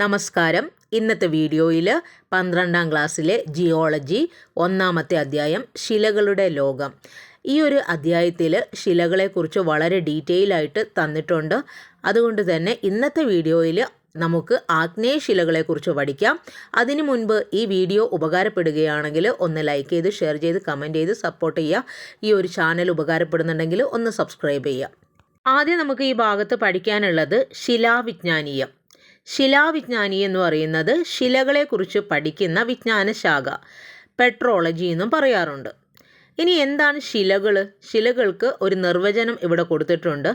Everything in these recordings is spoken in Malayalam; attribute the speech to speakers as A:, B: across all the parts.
A: നമസ്കാരം. ഇന്നത്തെ വീഡിയോയിൽ പന്ത്രണ്ടാം ക്ലാസ്സിലെ ജിയോളജി ഒന്നാമത്തെ അധ്യായം ശിലകളുടെ ലോകം. ഈ ഒരു അധ്യായത്തിൽ ശിലകളെക്കുറിച്ച് വളരെ ഡീറ്റെയിൽ ആയിട്ട് തന്നിട്ടുണ്ട്. അതുകൊണ്ട് തന്നെ ഇന്നത്തെ വീഡിയോയിൽ നമുക്ക് ആഗ്നേയ ശിലകളെക്കുറിച്ച് പഠിക്കാം. അതിനു മുൻപ് ഈ വീഡിയോ ഉപകാരപ്പെടുകയാണെങ്കിൽ ഒന്ന് ലൈക്ക് ചെയ്ത് ഷെയർ ചെയ്ത് കമന്റ് ചെയ്ത് സപ്പോർട്ട് ചെയ്യുക. ഈ ഒരു ചാനൽ ഉപകാരപ്പെടുന്നുണ്ടെങ്കിൽ ഒന്ന് സബ്സ്ക്രൈബ് ചെയ്യുക. ആദ്യം നമുക്ക് ഈ ഭാഗത്ത് പഠിക്കാനുള്ളത് ശിലാവിജ്ഞാനീയം. ശിലാവിജ്ഞാനി എന്ന് പറയുന്നത് ശിലകളെക്കുറിച്ച് പഠിക്കുന്ന വിജ്ഞാനശാഖ പെട്രോളജി എന്നും പറയാറുണ്ട്. ഇനി എന്താണ് ശിലകൾ? ശിലകൾക്ക് ഒരു നിർവചനം ഇവിടെ കൊടുത്തിട്ടുണ്ട്.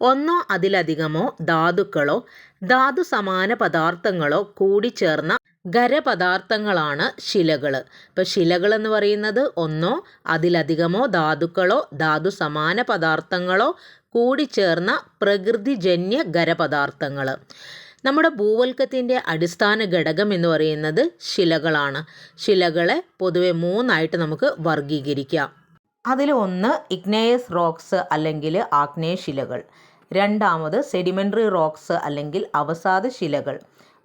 A: ഒന്നോ അതിലധികമോ ധാതുക്കളോ ധാതു സമാന പദാർത്ഥങ്ങളോ കൂടിച്ചേർന്ന ഖരപദാർത്ഥങ്ങളാണ് ശിലകൾ. ഇപ്പോൾ ശിലകൾ എന്ന് പറയുന്നത് ഒന്നോ അതിലധികമോ ധാതുക്കളോ ധാതു സമാന പദാർത്ഥങ്ങളോ കൂടിച്ചേർന്ന പ്രകൃതിജന്യ ഖരപദാർത്ഥങ്ങൾ. നമ്മുടെ ഭൂവൽക്കത്തിന്റെ അടിസ്ഥാന ഘടകം എന്ന് പറയുന്നത് ശിലകളാണ്. ശിലകളെ പൊതുവെ മൂന്നായിട്ട് നമുക്ക് വർഗീകരിക്കാം അതിൽ ഒന്ന് ഇഗ്നേയസ് റോക്സ് അല്ലെങ്കിൽ ആഗ്നേയ ശിലകൾ. രണ്ടാമത് സെഡിമെന്ററി റോക്സ് അല്ലെങ്കിൽ അവസാദ ശിലകൾ.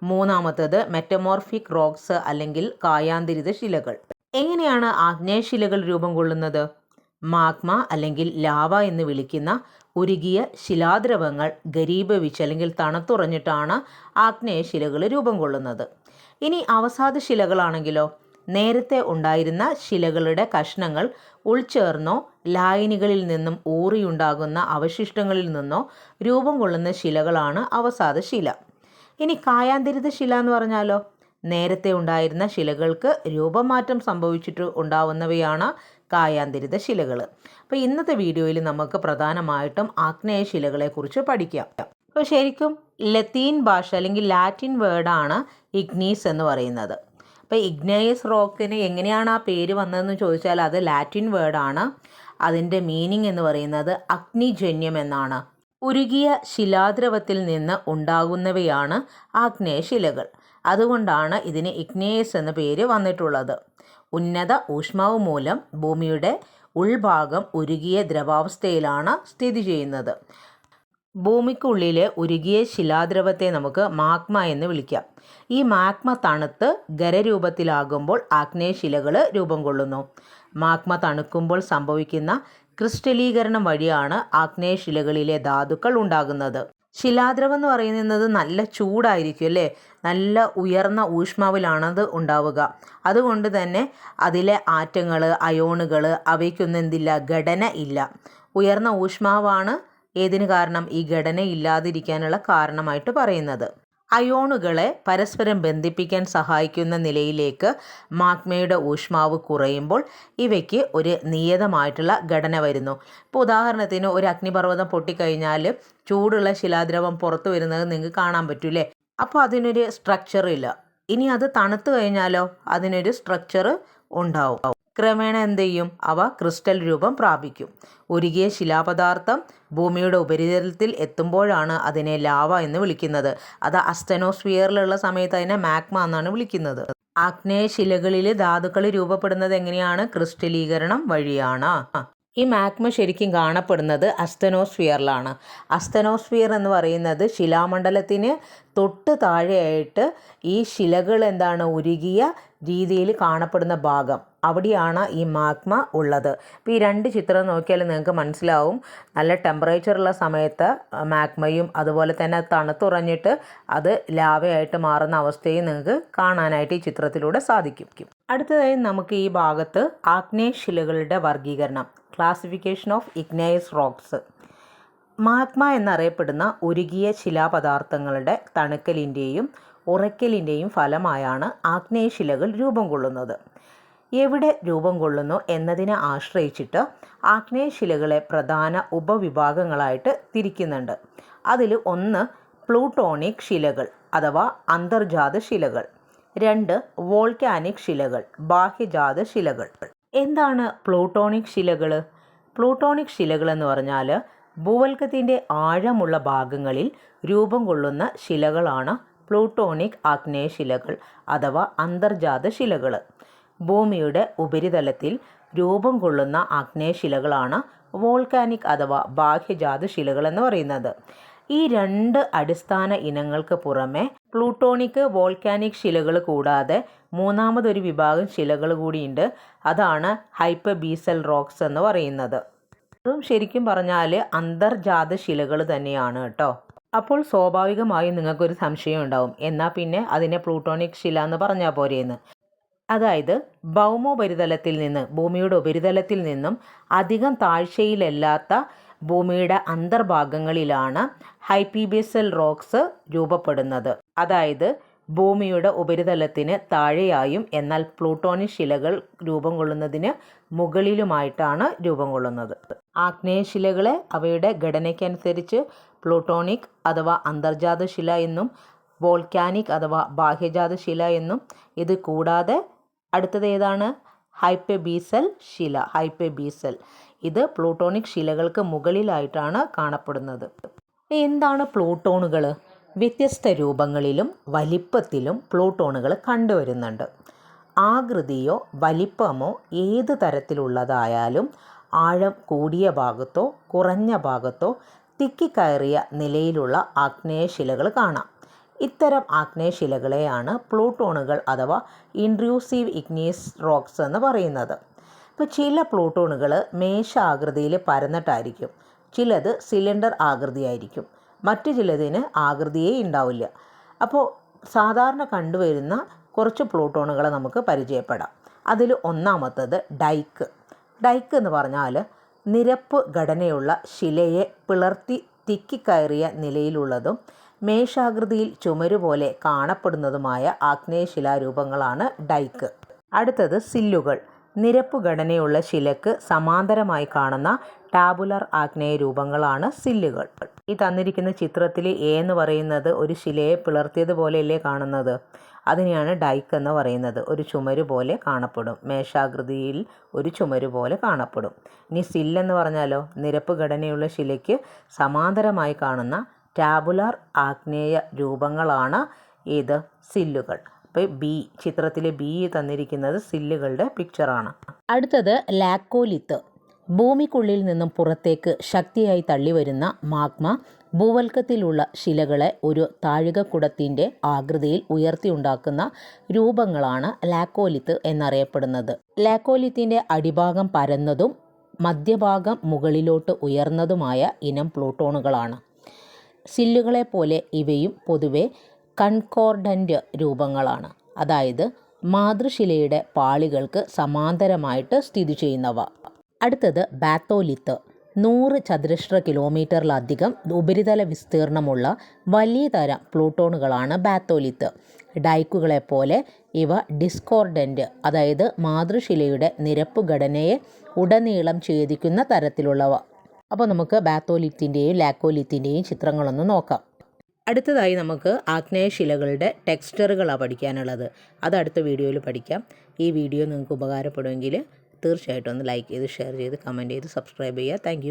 A: മൂന്നാമത്തത് മെറ്റമോർഫിക് റോക്സ് അല്ലെങ്കിൽ കായാന്തരിത ശിലകൾ. എങ്ങനെയാണ് ആഗ്നേയ ശിലകൾ രൂപം കൊള്ളുന്നത്? മാഗ്മ അല്ലെങ്കിൽ ലാവ എന്ന് വിളിക്കുന്ന ഉരുകിയ ശിലാദ്രവങ്ങൾ ഖരീഭവിച്ച് അല്ലെങ്കിൽ തണുത്തുറഞ്ഞിട്ടാണ് ആഗ്നേയ ശിലകൾ രൂപം കൊള്ളുന്നത്. ഇനി അവസാദ ശിലകളാണെങ്കിലോ? നേരത്തെ ഉണ്ടായിരുന്ന ശിലകളുടെ കഷ്ണങ്ങൾ ഉൾച്ചേർന്നോ ലായനികളിൽ നിന്നും ഊറിയുണ്ടാകുന്ന അവശിഷ്ടങ്ങളിൽ നിന്നോ രൂപം കൊള്ളുന്ന ശിലകളാണ് അവസാദ ശില. ഇനി കായാന്തരിത ശില എന്ന് പറഞ്ഞാലോ? നേരത്തെ ഉണ്ടായിരുന്ന ശിലകൾക്ക് രൂപമാറ്റം സംഭവിച്ചിട്ട് ഉണ്ടാവുന്നവയാണ് കായാന്തരിത ശിലകൾ അപ്പോൾ ഇന്നത്തെ വീഡിയോയിൽ നമുക്ക് പ്രധാനമായിട്ടും ആഗ്നേയ ശിലകളെക്കുറിച്ച് പഠിക്കാം. അപ്പോൾ ശരിക്കും ലത്തീൻ ഭാഷ അല്ലെങ്കിൽ ലാറ്റിൻ വേർഡാണ് ഇഗ്നീസ് എന്ന് പറയുന്നത്. അപ്പോൾ ഇഗ്നേയസ് റോക്കിന് എങ്ങനെയാണ് ആ പേര് വന്നതെന്ന് ചോദിച്ചാൽ അത് ലാറ്റിൻ വേർഡാണ്. അതിന്റെ മീനിങ് എന്ന് പറയുന്നത് അഗ്നിജന്യം എന്നാണ്. ഉരുകിയ ശിലാദ്രവത്തിൽ നിന്ന് ഉണ്ടാകുന്നവയാണ് ആഗ്നേയ ശിലകൾ. അതുകൊണ്ടാണ് ഇതിന് ഇഗ്നേയസ് എന്ന പേര് വന്നിട്ടുള്ളത്. ഉന്നത ഊഷ്മാവ് മൂലം ഭൂമിയുടെ ഉൾഭാഗം ഉരുകിയ ദ്രവാവസ്ഥയിലാണ് സ്ഥിതി ചെയ്യുന്നത്. ഭൂമിക്കുള്ളിലെ ഉരുകിയ ശിലാദ്രവത്തെ നമുക്ക് മാഗ്മ എന്ന് വിളിക്കാം. ഈ മാഗ്മ തണുത്ത് ഖരരൂപത്തിലാകുമ്പോൾ ആഗ്നേയ ശിലകൾ രൂപം കൊള്ളുന്നു. മാഗ്മ തണുക്കുമ്പോൾ സംഭവിക്കുന്ന ക്രിസ്റ്റലീകരണം വഴിയാണ് ആഗ്നേയ ശിലകളിലെ ധാതുക്കൾ ഉണ്ടാകുന്നത്. ശിലാദ്രവം എന്ന് പറയുന്നത് നല്ല ചൂടായിരിക്കും അല്ലേ? നല്ല ഉയർന്ന ഊഷ്മാവിലാണത് ഉണ്ടാവുക. അതുകൊണ്ട് തന്നെ അതിലെ ആറ്റങ്ങൾ അയോണുകൾ അവയ്ക്കൊന്നും എന്തില്ല ഘടന ഇല്ല. ഉയർന്ന ഊഷ്മാവാണ് ഏതിന് കാരണം? ഈ ഘടന ഇല്ലാതിരിക്കാനുള്ള കാരണമായിട്ട് പറയുന്നത്. അയോണുകളെ പരസ്പരം ബന്ധിപ്പിക്കാൻ സഹായിക്കുന്ന നിലയിലേക്ക് മാഗ്മയുടെ ഊഷ്മാവ് കുറയുമ്പോൾ ഇവയ്ക്ക് ഒരു നിയതമായിട്ടുള്ള ഘടന വരുന്നു. ഇപ്പോൾ ഉദാഹരണത്തിന് ഒരു അഗ്നിപർവതം പൊട്ടിക്കഴിഞ്ഞാൽ ചൂടുള്ള ശിലാദ്രവം പുറത്തു വരുന്നത് നിങ്ങൾക്ക് കാണാൻ പറ്റൂലേ അപ്പോൾ അതിനൊരു സ്ട്രക്ചർ ഇല്ല. ഇനി അത് തണുത്തു കഴിഞ്ഞാലോ? അതിനൊരു സ്ട്രക്ചർ ഉണ്ടാവും. ക്രമേണ എന്ത് ചെയ്യും? അവ ക്രിസ്റ്റൽ രൂപം പ്രാപിക്കും. ഉരുകിയ ശിലാപദാർത്ഥം ഭൂമിയുടെ ഉപരിതലത്തിൽ എത്തുമ്പോഴാണ് അതിനെ ലാവ എന്ന് വിളിക്കുന്നത്. അത് അസ്റ്റനോസ്ഫിയറിലുള്ള സമയത്ത് അതിനെ മാഗ്മ എന്നാണ് വിളിക്കുന്നത്. ആഗ്നേയ ശിലകളിൽ ധാതുക്കൾ രൂപപ്പെടുന്നത് എങ്ങനെയാണ്? ക്രിസ്റ്റലീകരണം വഴിയാണ്. ഈ മാഗ്മ ശരിക്കും കാണപ്പെടുന്നത് അസ്തനോസ്ഫിയറിലാണ് അസ്തനോസ്ഫിയർ എന്ന് പറയുന്നത് ശിലാമണ്ഡലത്തിന് തൊട്ട് താഴെയായിട്ട് ഈ ശിലകൾ എന്താണ്? ഉരുകിയ രീതിയിൽ കാണപ്പെടുന്ന ഭാഗം. അവിടെയാണ് ഈ മാഗ്മ ഉള്ളത്. ഇപ്പോൾ ഈ രണ്ട് ചിത്രം നോക്കിയാൽ നിങ്ങൾക്ക് മനസ്സിലാവും. നല്ല ടെമ്പറേച്ചറുള്ള സമയത്ത് മാഗ്മയും അതുപോലെ തന്നെ തണുത്തുറഞ്ഞിട്ട് അത് ലാവയായിട്ട് മാറുന്ന അവസ്ഥയും നിങ്ങൾക്ക് കാണാനായിട്ട് ഈ ചിത്രത്തിലൂടെ സാധിക്കും. അടുത്തതായി നമുക്ക് ഈ ഭാഗത്ത് ആഗ്നേയ ശിലകളുടെ വർഗീകരണം classification of igneous rocks magma എന്നറിയപ്പെടുന്ന ഉരുകിയ ശിലാപദാർത്ഥങ്ങളുടെ തണുക്കലിന്റെയും ഉറയ്ക്കലിന്റെയും ഫലമായാണ് ആഗ്നേയശിലകൾ രൂപം കൊള്ളുന്നത്. എവിടെ രൂപം കൊള്ളുന്നു എന്നതിനെ ആശ്രയിച്ചിട്ട് ആഗ്നേയശിലകളെ പ്രധാന ഉപവിഭാഗങ്ങളായിട്ട് തിരിക്കുന്നുണ്ട്. അതിൽ ഒന്ന് പ്ലൂട്ടോണിക് ശിലകൾ അഥവാ അന്തർജാത ശിലകൾ രണ്ട് വോൾക്കാനിക് ശിലകൾ ബാഹ്യജാത ശിലകൾ. എന്താണ് പ്ലൂട്ടോണിക് ശിലകൾ പ്ലൂട്ടോണിക് ശിലകൾ എന്ന് പറഞ്ഞാൽ ഭൂവൽക്കത്തിന്റെ ആഴമുള്ള ഭാഗങ്ങളിൽ രൂപം കൊള്ളുന്ന ശിലകളാണ് പ്ലൂട്ടോണിക് ആഗ്നേയ ശിലകൾ അഥവാ അന്തർജാത ശിലകൾ ഭൂമിയുടെ ഉപരിതലത്തിൽ രൂപം കൊള്ളുന്ന ആഗ്നേയ ശിലകളാണ് വോൾക്കാനിക് അഥവാ ബാഹ്യജാത ശിലകൾ എന്ന് പറയുന്നത്. ഈ രണ്ട് അടിസ്ഥാന ഇനങ്ങൾക്ക് പുറമെ പ്ലൂട്ടോണിക് വോൾക്കാനിക് ശിലകൾ കൂടാതെ മൂന്നാമതൊരു വിഭാഗം ശിലകൾ കൂടിയുണ്ട്. അതാണ് ഹൈപ്പബീസൽ റോക്സ് എന്ന് പറയുന്നത്. അതും ശരിക്കും പറഞ്ഞാൽ അന്തർജാത ശിലകൾ തന്നെയാണ് കേട്ടോ. അപ്പോൾ സ്വാഭാവികമായും നിങ്ങൾക്കൊരു സംശയം ഉണ്ടാവും. എന്നാൽ പിന്നെ അതിനെ പ്ലൂട്ടോണിക് ശില എന്ന് പറഞ്ഞാൽ പോരെയെന്ന് അതായത് ഭൗമോപരിതലത്തിൽ നിന്ന് ഭൂമിയുടെ ഉപരിതലത്തിൽ നിന്നും അധികം താഴ്ചയിലല്ലാത്ത ഭൂമിയുടെ അന്തർഭാഗങ്ങളിലാണ് ഹൈപ്പീബിയസൽ റോക്സ് രൂപപ്പെടുന്നത്. അതായത് ഭൂമിയുടെ ഉപരിതലത്തിന് താഴെയായും എന്നാൽ പ്ലൂട്ടോണി ശിലകൾ രൂപം കൊള്ളുന്നതിന് മുകളിലുമായിട്ടാണ് രൂപം കൊള്ളുന്നത്. ആഗ്നേയ ശിലകളെ അവയുടെ ഘടനയ്ക്കനുസരിച്ച് പ്ലൂട്ടോണിക് അഥവാ അന്തർജാത ശില എന്നും വോൾക്കാനിക് അഥവാ ബാഹ്യജാത ശില എന്നും. ഇത് കൂടാതെ അടുത്തത് ഏതാണ്? ഹൈപ്പബീസൽ ശില ഹൈപ്പബീസൽ. ഇത് പ്ലൂട്ടോണിക് ശിലകൾക്ക് മുകളിലായിട്ടാണ് കാണപ്പെടുന്നത്. എന്താണ് പ്ലൂട്ടോണുകൾ വ്യത്യസ്ത രൂപങ്ങളിലും വലിപ്പത്തിലും പ്ലൂട്ടോണുകൾ കണ്ടുവരുന്നുണ്ട്. ആകൃതിയോ വലിപ്പമോ ഏത് തരത്തിലുള്ളതായാലും ആഴം കൂടിയ ഭാഗത്തോ കുറഞ്ഞ ഭാഗത്തോ തിക്കിക്കയറിയ നിലയിലുള്ള ആഗ്നേയശിലകൾ കാണാം. ഇത്തരം ആഗ്നേയശിലകളെയാണ് പ്ലൂട്ടോണുകൾ അഥവാ ഇൻട്രൂസീവ് ഇഗ്നീസ് റോക്സ് എന്ന് പറയുന്നത്. ഇപ്പോൾ ചില പ്ലൂട്ടോണുകൾ മേശ ആകൃതിയിൽ പരന്നിട്ടായിരിക്കും. ചിലത് സിലിണ്ടർ ആകൃതിയായിരിക്കും. മറ്റു ചിലതിന് ആകൃതിയേ ഉണ്ടാവില്ല. അപ്പോൾ സാധാരണ കണ്ടുവരുന്ന കുറച്ച് പ്ലൂട്ടോണുകളെ നമുക്ക് പരിചയപ്പെടാം. അതിൽ ഒന്നാമത്തത് ഡൈക്ക്. ഡൈക്ക് എന്ന് പറഞ്ഞാൽ നിരപ്പ് ഘടനയുള്ള ശിലയെ പിളർത്തി തിക്കിക്കയറിയ നിലയിലുള്ളതും മേഷാകൃതിയിൽ ചുമരുപോലെ കാണപ്പെടുന്നതുമായ ആഗ്നേയശിലാരൂപങ്ങളാണ് ഡൈക്ക്. അടുത്തത് സില്ലുകൾ. നിരപ്പ് ഘടനയുള്ള ശിലക്ക് സമാന്തരമായി കാണുന്ന ടാബുലർ ആഗ്നേയ രൂപങ്ങളാണ് സില്ലുകൾ. ഈ തന്നിരിക്കുന്ന ചിത്രത്തിൽ എ എന്ന് പറയുന്നത് ഒരു ശിലയെ പിളർത്തിയതുപോലെയല്ലേ കാണുന്നത്? അതിനെയാണ് ഡൈക്ക് എന്ന് പറയുന്നത്. ഒരു ചുമര് പോലെ കാണപ്പെടും. മേശാകൃതിയിൽ ഒരു ചുമര് പോലെ കാണപ്പെടും. ഇനി സില്ലെന്ന് പറഞ്ഞാലോ? നിരപ്പ് ഘടനയുള്ള ശിലയ്ക്ക് സമാന്തരമായി കാണുന്ന ടാബുലാർ ആഗ്നേയ രൂപങ്ങളാണ് ഏത് സില്ലുകൾ അപ്പോൾ ബി ചിത്രത്തിലെ ബി തന്നിരിക്കുന്നത് സില്ലുകളുടെ പിക്ചറാണ് അടുത്തത് ലാക്കോലിത്ത്. ഭൂമിക്കുള്ളിൽ നിന്നും പുറത്തേക്ക് ശക്തിയായി തള്ളിവരുന്ന മാഗ്മ ഭൂവൽക്കത്തിലുള്ള ശിലകളെ ഒരു താഴികക്കുടത്തിന്റെ ആകൃതിയിൽ ഉയർത്തിയുണ്ടാക്കുന്ന രൂപങ്ങളാണ് ലാക്കോലിത്ത് എന്നറിയപ്പെടുന്നത്. ലാക്കോലിത്തിന്റെ അടിഭാഗം പരന്നതും മധ്യഭാഗം മുകളിലോട്ട് ഉയർന്നതുമായ ഇനം പ്ലൂട്ടോണുകളാണ്. സില്ലുകളെ പോലെ ഇവയും പൊതുവെ കൺകോർഡന്റ് രൂപങ്ങളാണ്. അതായത് മാതൃശിലയുടെ പാളികൾക്ക് സമാന്തരമായിട്ട് സ്ഥിതി ചെയ്യുന്നവ. അടുത്തത് ബാത്തോലിത്ത്. നൂറ് ചതുരശ്ര കിലോമീറ്ററിലധികം ഉപരിതല വിസ്തീർണമുള്ള വലിയ തരം പ്ലൂട്ടോണുകളാണ് ബാത്തോലിത്ത്. ഡൈക്കുകളെപ്പോലെ ഇവ ഡിസ്കോർഡന്റ് അതായത് മാതൃശിലയുടെ നിരപ്പ് ഘടനയെ ഉടനീളം ഛേദിക്കുന്ന തരത്തിലുള്ളവ. അപ്പോൾ നമുക്ക് ബാത്തോലിത്തിന്റെയും ലാക്കോലിത്തിന്റെയും ചിത്രങ്ങളൊന്ന് നോക്കാം. അടുത്തതായി നമുക്ക് ആഗ്നേയശിലകളുടെ ടെക്സ്ചറുകളാണ് പഠിക്കാനുള്ളത്. അത് അടുത്ത വീഡിയോയിൽ പഠിക്കാം. ഈ വീഡിയോ നിങ്ങൾക്ക് ഉപകാരപ്പെടുമെങ്കിൽ തീർച്ചയായിട്ടും ഒന്ന് ലൈക്ക് ചെയ്ത് ഷെയർ ചെയ്ത് കമന്റ് ചെയ്ത് സബ്സ്ക്രൈബ് ചെയ്യുക. താങ്ക്